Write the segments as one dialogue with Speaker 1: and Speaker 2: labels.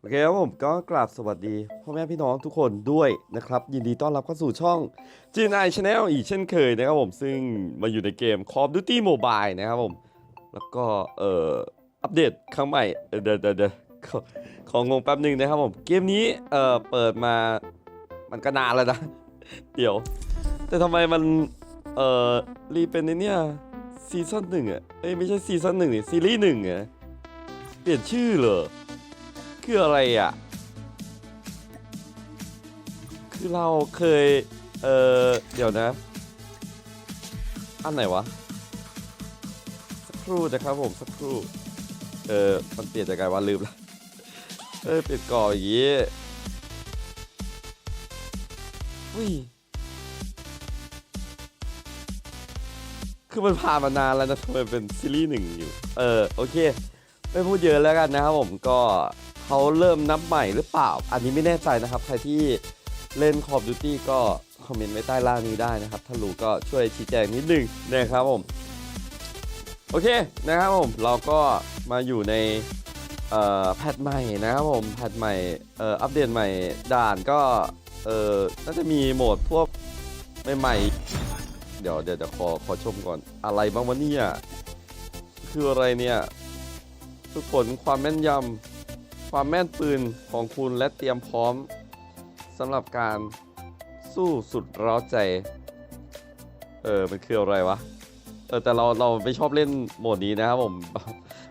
Speaker 1: โอเคครับผมก็กราบสวัสดีพ่อแม่พี่น้องทุกคนด้วยนะครับ ยินดีต้อนรับเข้าสู่ช่อง g n i Channel อีกเช่นเคยนะครับผมซึ่งมาอยู่ในเกม Call of Duty Mobile นะครับผม แล้วก็เอ่ออัปเดตครั้งใหม่เดี๋ยวเดี๋ยวเดี๋ยวขอของงงแป๊บหนึ่งนะครับผมเกมนี้เอ่อเปิดมามันก็นานแล้วนะ เดี๋ยว แต่ทำไมมันเอ่อรีเป็นในเนี่ยซีซั่นหนึ่งอะเอ้ยไม่ใช่ซีซั่นหนึ่งนี่ซีรีส์หนึ่งอะเปลี่ยนชื่อเหรอ คืออะไรอะ คือเราเคย เออเดี๋ยวนะ อันไหนวะ สักครู่นะครับผมสักครู่ เออมันเปลี่ยนจากไงวะลืมละเออเปลี่ยนก่ออย่างงี้อุ้ยคือมันผ่านมานานแล้วนะทำไมเป็นซีรีส์หนึ่งอยู่ เออ โอเค ไม่พูดเยอะแล้วกันนะครับผมก็ เขาเริ่มนับใหม่หรือเปล่า อันนี้ไม่แน่ใจนะครับ ใครที่เล่น Call of Duty ก็คอมเมนต์ไว้ใต้ล่างนี้ได้นะครับ ถ้ารู้ก็ช่วยชี้แจงนิดนึงนะครับผม โอเคนะครับผม เราก็มาอยู่ในแพทใหม่นะครับผม แพทใหม่อัปเดตใหม่ด่านก็น่าจะมีโหมดพวกใหม่ๆ เดี๋ยวเดี๋ยวเดี๋ยวขอขอชมก่อน อะไรบ้างวะเนี่ย คืออะไรเนี่ยฝึกฝนความแม่นยำ ความแม่นปืนของคุณและเตรียมพร้อมสำหรับการสู้สุดร้าใจ เออ มันคืออะไรวะ เออ แต่เราเราไม่ชอบเล่นโหมดนี้นะครับผม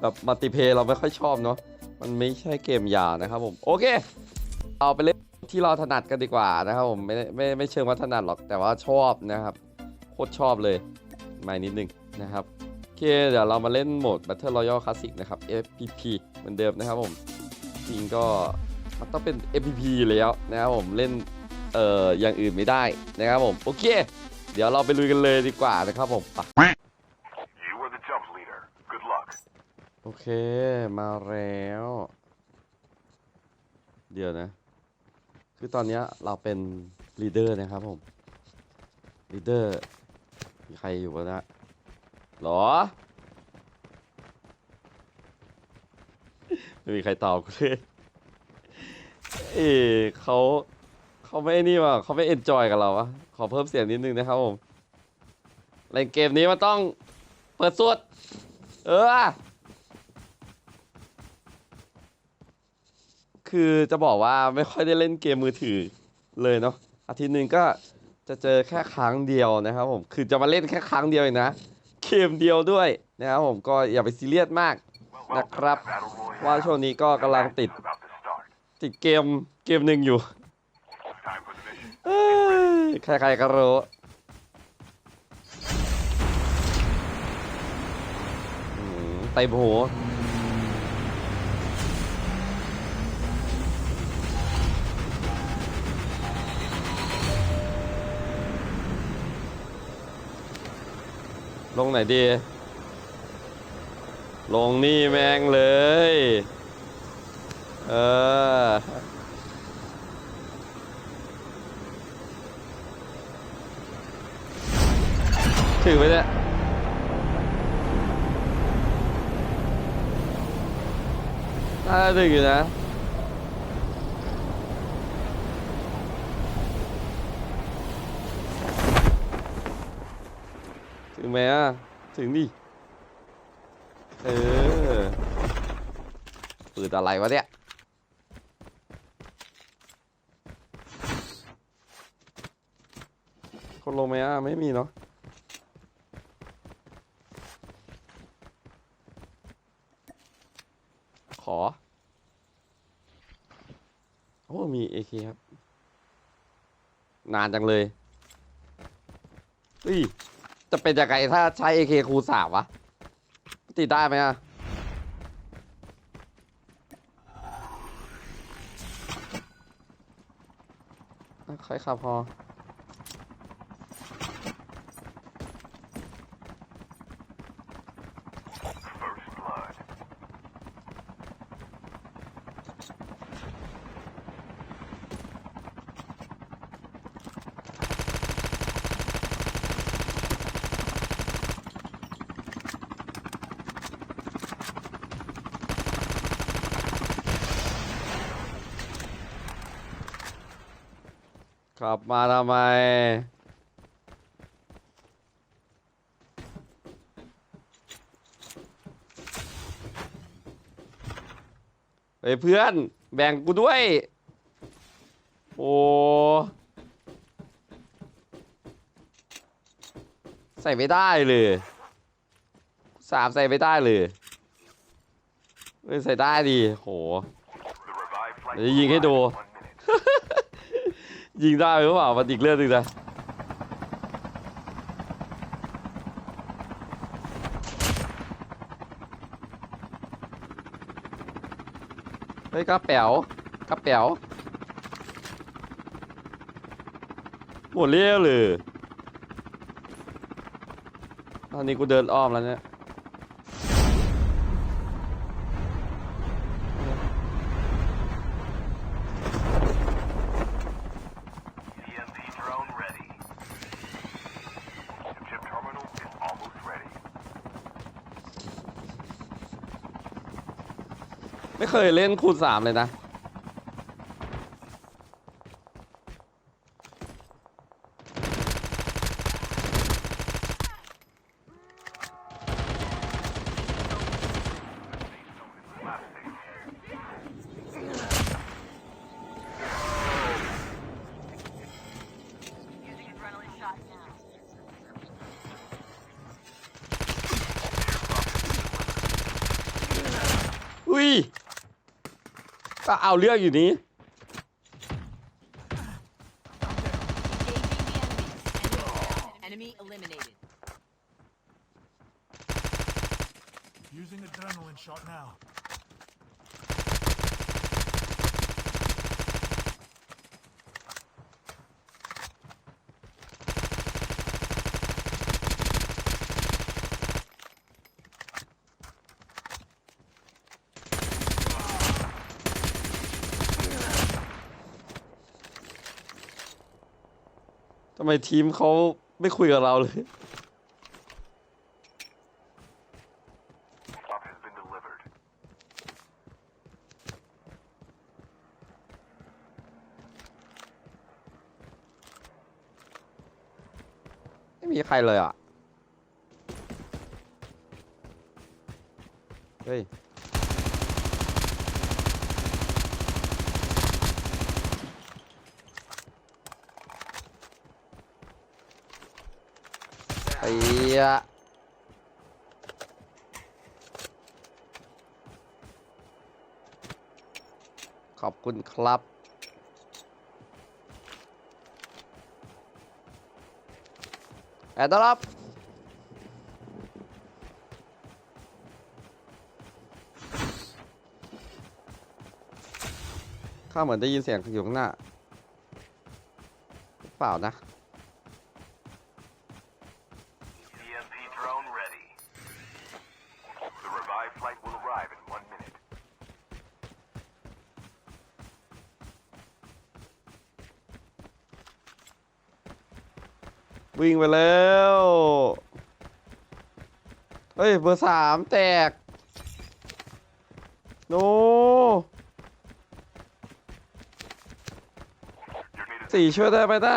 Speaker 1: แบบมัลติเพย์เราไม่ค่อยชอบเนาะ มันไม่ใช่เกมยานะครับผม โอเค เอาไปเล่นที่เราถนัดกันดีกว่านะครับผม ไม่ไม่ไม่เชิงว่าถนัดหรอก แต่ว่าชอบนะครับ โคตรชอบเลยไม่นิดนึงนะครับ โอเค เดี๋ยวเรามาเล่นโหมด Battle Royale Classic นะครับ FPP เหมือนเดิมนะครับผม ริงก็มันต้องเป็น FPP อยู่แล้วนะครับผมเล่นเอ่ออย่างอื่นไม่ได้นะครับผมโอเค เดี๋ยวเราไปลุยกันเลยดีกว่านะครับผมไป
Speaker 2: You are the jump leader. Good luck.
Speaker 1: โอเคมาแล้ว เดี๋ยวนะ คือตอนเนี้ยเราเป็นลีดเดอร์นะครับผมลีดเดอร์มีใครอยู่บ้างนะหรอไม่มีใครตอบกูเลย เอเขาเขาไม่นี่ว่ะเขาไม่เอนจอยกับเราวะขอเพิ่มเสียงนิดนึงนะครับผมเล่นเกมนี้มันต้องเปิดสวดเออ คือจะบอกว่าไม่ค่อยได้เล่นเกมมือถือเลยเนาะอาทิตย์หนึ่งก็จะเจอแค่ครั้งเดียวนะครับผมคือจะมาเล่นแค่ครั้งเดียวเองนะเกมเดียวด้วยนะครับผมก็อย่าไปซีเรียสมาก
Speaker 2: Well,
Speaker 1: Nakrap.
Speaker 2: Battle Royale
Speaker 1: ว่าช่วงนี้ก็กำลังติด ติดเกมเกมหนึ่งอยู่เอ้ยใครๆก็รู้อืมเต็มหัวลงไหนดี ลงนี่แม่งเลย เออ ถึงไหมเนี่ยน่าจะถึงอยู่นะถึงไหมอะ ถึงดิ เออปืนอะไรวะเนี่ย คนลงไหมอะไม่มีเนาะขอ โอ้ มี AK คครับ นานจังเลยเฮ้ย จะเป็นยังไงถ้าใช้ AK คูณสามวะ ติดได้ไหมอะอะค่อยขับพอ กลับมาทำไม เฮ้ยเพื่อน แบ่งกูด้วย โอ้ ใส่ไม่ได้เลยสามใส่ไม่ได้เลยเฮ้ยใส่ได้ดีโห
Speaker 2: The revived flight
Speaker 1: Để
Speaker 2: will
Speaker 1: nhìn cái
Speaker 2: arrive
Speaker 1: đồ. ยิงได้หรือเปล่ามันอีกเรื่องหนึงนะเฮ้ยกระแป๋วกระแป๋วหมดเรียวเลยตอนนี้กูเดินอ้อมแล้วเนี่ย ไม่เคยเล่นคูณสามเลยนะ อุ้ย ก็เอาเรื่องอยู่นี้ ทำไมทีมเขาไม่คุยกับเราเลย
Speaker 2: Drop has been delivered.
Speaker 1: ไม่มีใครเลยอะ เฮ้ย ไอ้เหี้ยขอบคุณครับ แอดรับข้าเหมือนได้ยินเสียงอยู่ข้างหน้า เปล่านะ วิ่งไปแล้ว เฮ้ย เบอร์สามแตก โน่สี่ช่วยได้ไหมน้า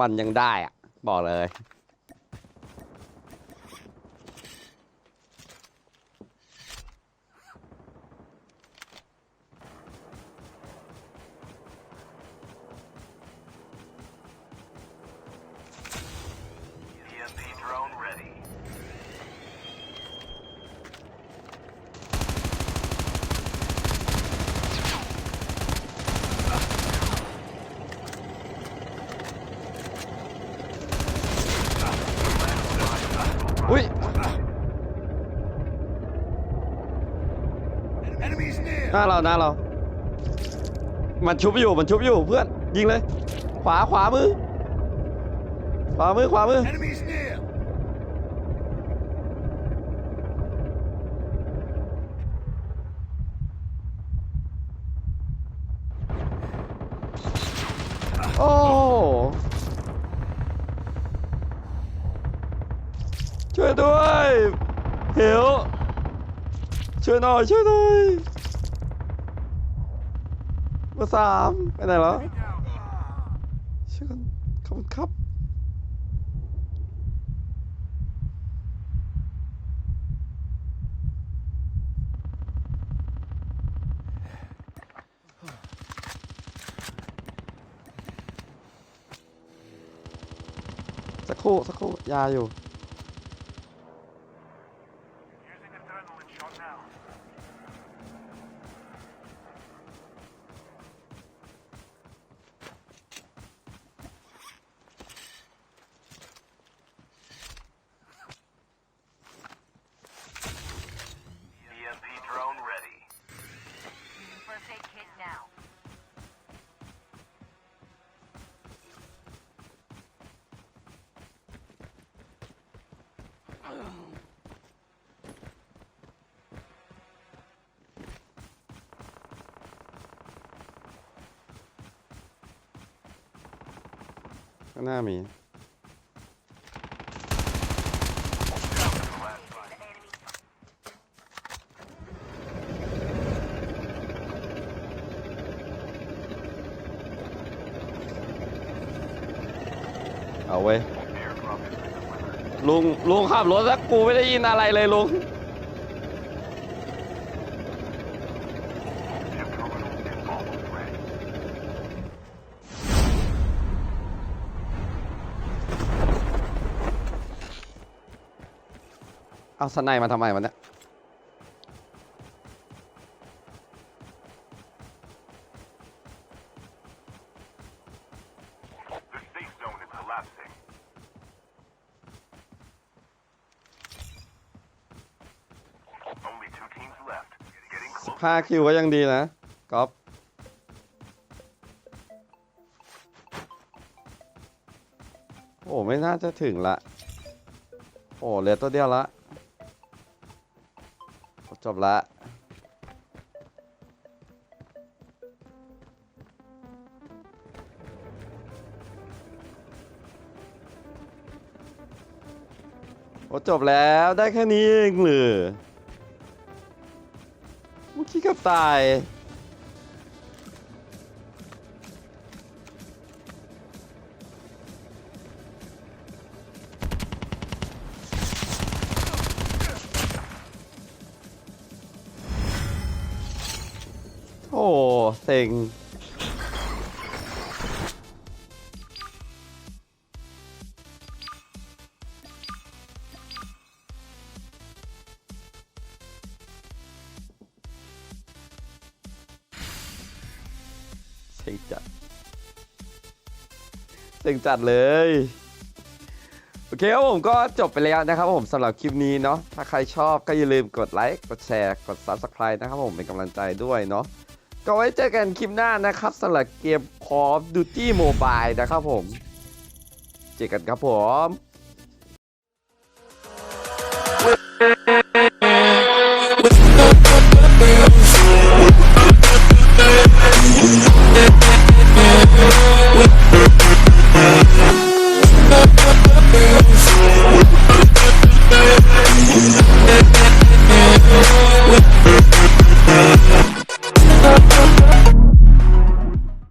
Speaker 1: วันยังได้อะบอกเลย
Speaker 2: EMP drone ready.
Speaker 1: อุ้ย
Speaker 3: Enemies near.
Speaker 1: ห น้าเราหน้าเรา มันชุบอยู่ มันชุบอยู่เพื่อน ยิงเลย ขวาขวามือ ขวามือขวามือ
Speaker 3: Enemies near.
Speaker 1: โอ้ช่วยด้วย เหวช่วยหน่อยช่วยหน่อย เบอร์สามไปไหนแล้วช่วยกันขอบคุณครับสักครู่สักครู่ยาอยู่ ข้างหน้ามี เอาเว้ยลุงลุงขับรถแล้วกูไม่ได้ยินอะไรเลยลุง เอาสไนมาทำไมวะเนี่ย
Speaker 2: The safe zone is collapsing. Only two teams left. Getting close.
Speaker 1: ห้าคิวก็ยังดีนะก๊อฟโอ้ ไม่น่าจะถึงละ โอ้เหลือตัวเดียวละ จบละโอ้จบแล้วได้แค่นี้เองหรือมุกี้กับตาย เซ็งเซ็งจัดเซ็งจัดเลยโอเคครับผมก็จบไปแล้วนะครับผมสำหรับคลิปนี้เนาะถ้าใครชอบก็อย่าลืมกดไลค์กดแชร์กด Subscribe นะครับผมเป็นกำลังใจด้วยเนาะ ก็ไว้เจอกันคลิปหน้านะครับสำหรับเกม Call of Duty Mobile นะครับผม เจอกันครับผม